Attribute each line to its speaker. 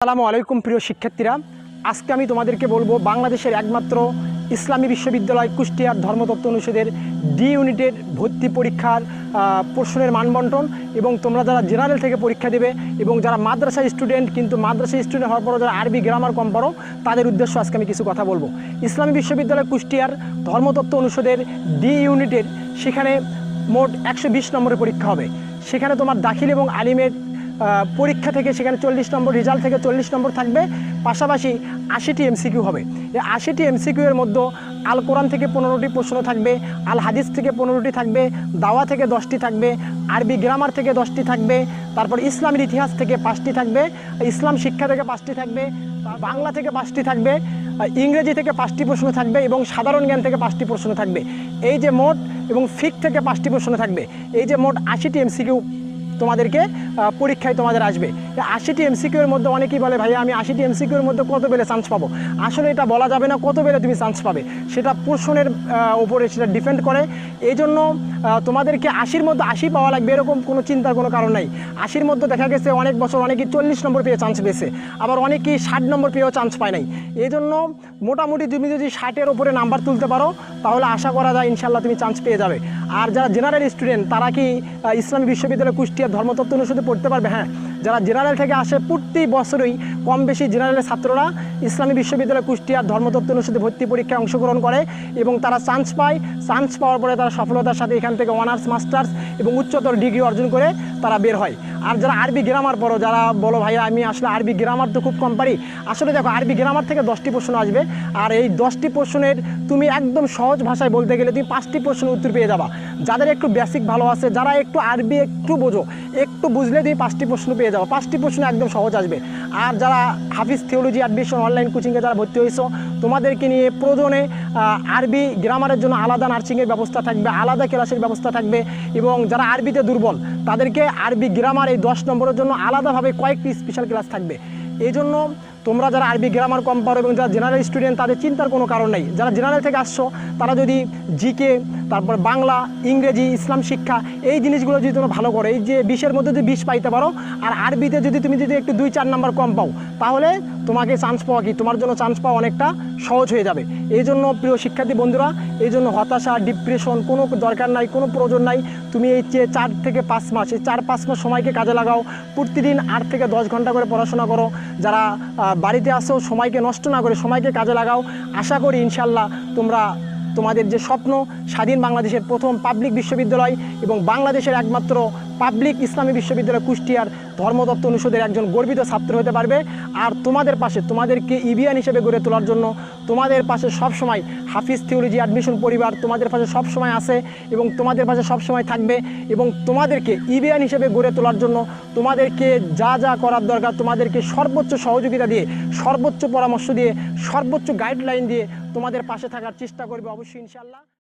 Speaker 1: আসসালামু আলাইকুম, প্রিয় শিক্ষার্থীরা। আজকে আমি তোমাদেরকে বলব বাংলাদেশের একমাত্র ইসলামী বিশ্ববিদ্যালয় কুষ্টিয়ার ধর্মতত্ত্ব অনুষদের ডি ইউনিটের ভর্তি পরীক্ষার প্রশ্নের মানবন্টন এবং তোমরা যারা জেনারেল থেকে পরীক্ষা দেবে এবং যারা মাদ্রাসা স্টুডেন্ট, কিন্তু মাদ্রাসা স্টুডেন্ট হওয়ার পরও যারা আরবি গ্রামার কম পারো তাদের উদ্দেশ্য আজকে আমি কিছু কথা বলব। ইসলামী বিশ্ববিদ্যালয় কুষ্টিয়ার ধর্মতত্ত্ব অনুষদের ডি ইউনিটের সেখানে মোট একশো বিশ নম্বরের পরীক্ষা হবে। সেখানে তোমার দাখিল এবং আলিমের পরীক্ষা থেকে সেখানে চল্লিশ নম্বর, রেজাল্ট থেকে চল্লিশ নম্বর থাকবে, পাশাপাশি আশিটি এমসিকিউ হবে। এই আশিটি এমসিকিউ এর মধ্যে আল কোরআন থেকে পনেরোটি প্রশ্ন থাকবে, আল হাদিস থেকে পনেরোটি থাকবে, দাওয়া থেকে দশটি থাকবে, আরবি গ্রামার থেকে দশটি থাকবে, তারপর ইসলামের ইতিহাস থেকে পাঁচটি থাকবে, ইসলাম শিক্ষা থেকে পাঁচটি থাকবে, বাংলা থেকে পাঁচটি থাকবে, ইংরেজি থেকে পাঁচটি প্রশ্ন থাকবে এবং সাধারণ জ্ঞান থেকে পাঁচটি প্রশ্ন থাকবে। এই যে মোট এবং ফিক থেকে পাঁচটি প্রশ্ন থাকবে, এই যে মোট আশিটি এমসিকিউ তোমাদেরকে পরীক্ষায় তোমাদের আসবে। আশিটি এমসিকিউ এর মধ্যে অনেকেই বলে ভাই আমি আশিটি এমসিকিউ এর মধ্যে কত বেলে চান্স পাবো? আসলে এটা বলা যাবে না কত বেলে তুমি চান্স পাবে। সেটা প্রশ্নের উপরে সেটা ডিপেন্ড করে। এই জন্য তোমাদেরকে আশির মধ্যে আশি পাওয়া লাগবে, এরকম কোনো চিন্তার কোনো কারণ নাই। আশির মধ্যে দেখা গেছে অনেক বছর অনেকেই চল্লিশ নম্বর পেয়ে চান্স পেয়েছে। আবার অনেকেই ষাট নম্বর পেয়েও চান্স পায় নাই। এই জন্য মোটামুটি তুমি যদি ষাটের ওপরে নাম্বার তুলতে পারো, তাহলে আশা করা যায় ইনশাল্লাহ তুমি চান্স পেয়ে যাবে। আর যারা জেনারেল স্টুডেন্ট তারা কি ইসলামী বিশ্ববিদ্যালয় কুষ্টিয়া ধর্মতত্ত্ব অনুষদে পড়তে পারবে? হ্যাঁ যারা জেনারেল থেকে আসে, প্রতি বছরই কম বেশি জেনারেলের ছাত্ররা ইসলামী বিশ্ববিদ্যালয় কুষ্টিয়ার ধর্মতত্ত্ব অনুষদে ভর্তি পরীক্ষায় অংশগ্রহণ করে এবং তারা চান্স পায়। চান্স পাওয়ার পরে তারা সফলতার সাথে এখান থেকে অনার্স মাস্টার্স এবং উচ্চতর ডিগ্রি অর্জন করে তারা বের হয়। আর যারা আরবি গ্রামার পড়ো, যারা বলো ভাইয়া, আমি আসলে আরবি গ্রামার তো খুব কম পারি। আসলে দেখো, আরবি গ্রামার থেকে দশটি প্রশ্ন আসবে। আর এই দশটি প্রশ্নের তুমি একদম সহজ ভাষায় বলতে গেলে তুমি পাঁচটি প্রশ্নের উত্তর পেয়ে যাবা। যাদের একটু বেসিক ভালো আছে, যারা একটু আরবি একটু বোঝো, একটু বুঝলে তুমি পাঁচটি প্রশ্ন পেয়ে যাব। পাঁচটি প্রশ্ন একদম সহজ আসবে। আর যারা হাফিজ থিওলজি অ্যাডমিশন অনলাইন কোচিংয়ে যারা ভর্তি হয়েছো, তোমাদেরকে নিয়ে প্রয়োজনে আরবি গ্রামারের জন্য আলাদা নার্সিংয়ের ব্যবস্থা থাকবে, আলাদা ক্লাসের ব্যবস্থা থাকবে এবং যারা আরবিতে দুর্বল, তাদেরকে আরবি গ্রামার এই দশ নম্বরের জন্য আলাদাভাবে কয়েকটি স্পেশাল ক্লাস থাকবে। এই জন্য তোমরা যারা আরবি গ্রামার কম পারো এবং যারা জেনারেল স্টুডেন্ট তাদের চিন্তার কোনো কারণ নেই। যারা জেনারেল থেকে আসছো, তারা যদি জিকে তারপর বাংলা, ইংরেজি, ইসলাম শিক্ষা, এই জিনিসগুলো যদি তোমরা ভালো করো, এই যে বিশের মধ্যে যদি বিশ পাইতে পারো, আর আরবিতে যদি তুমি যদি একটু দুই চার নাম্বার কম পাও, তাহলে তোমাকে চান্স পাওয়া কি? তোমার জন্য চান্স পাওয়া অনেকটা সহজ হয়ে যাবে। এই জন্য প্রিয় শিক্ষার্থী বন্ধুরা, এই জন্য হতাশা ডিপ্রেশন কোনো দরকার নাই, কোনো প্রয়োজন নাই। তুমি এই যে চার থেকে পাঁচ মাস, এই চার পাঁচ মাস সময়কে কাজে লাগাও। প্রতিদিন আট থেকে দশ ঘণ্টা করে পড়াশোনা করো। যারা বাড়িতে আসো, সময়কে নষ্ট না করে সময়কে কাজে লাগাও। আশা করি ইনশাল্লাহ তোমরা তোমাদের যে স্বপ্ন, স্বাধীন বাংলাদেশের প্রথম পাবলিক বিশ্ববিদ্যালয় এবং বাংলাদেশের একমাত্র পাবলিক ইসলামী বিশ্ববিদ্যালয় কুষ্টিয়ার ধর্মতত্ত্ব অনুষদের একজন গর্বিত ছাত্র হতে পারবে। আর তোমাদের পাশে, তোমাদেরকে ইবিয়ান হিসেবে গড়ে তোলার জন্য তোমাদের পাশে সবসময় হাফিজ থিওলজি অ্যাডমিশন পরিবার তোমাদের পাশে সবসময় আছে এবং তোমাদের পাশে সবসময় থাকবে এবং তোমাদেরকে ইবিয়ান হিসেবে গড়ে তোলার জন্য তোমাদেরকে যা যা করার দরকার, তোমাদেরকে সর্বোচ্চ সহযোগিতা দিয়ে, সর্বোচ্চ পরামর্শ দিয়ে, সর্বোচ্চ গাইডলাইন দিয়ে তোমাদের পাশে থাকার চেষ্টা করবে অবশ্যই ইনশাল্লাহ